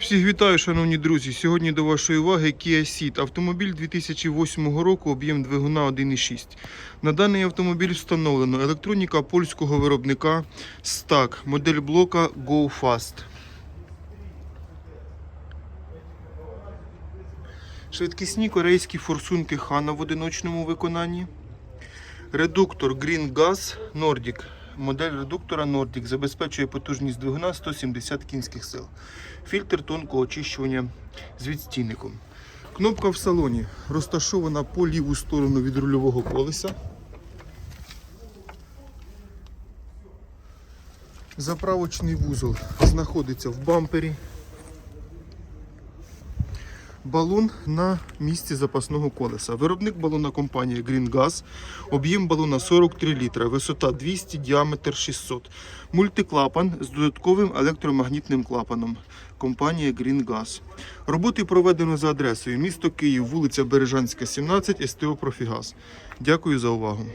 Всіх вітаю, шановні друзі. Сьогодні до вашої уваги Kia Ceed. Автомобіль 2008 року, об'єм двигуна 1,6. На даний автомобіль встановлено електроніка польського виробника STAC, модель блока Go Fast. Швидкісні корейські форсунки Хана в одиночному виконанні. Редуктор Green Gas Nordic. Модель редуктора Nordic забезпечує потужність двигуна 170 кінських сил. Фільтр тонкого очищування з відстійником. Кнопка в салоні розташована по ліву сторону від рульового колеса. Заправочний вузол знаходиться в бампері. Балон на місці запасного колеса. Виробник балона компанія Green Gas. Об'єм балона 43 літра, висота 200, діаметр 600. Мультиклапан з додатковим електромагнітним клапаном. Компанія Green Gas. Роботи проведено за адресою місто Київ, вулиця Бережанська, 17, СТО Профігаз. Дякую за увагу.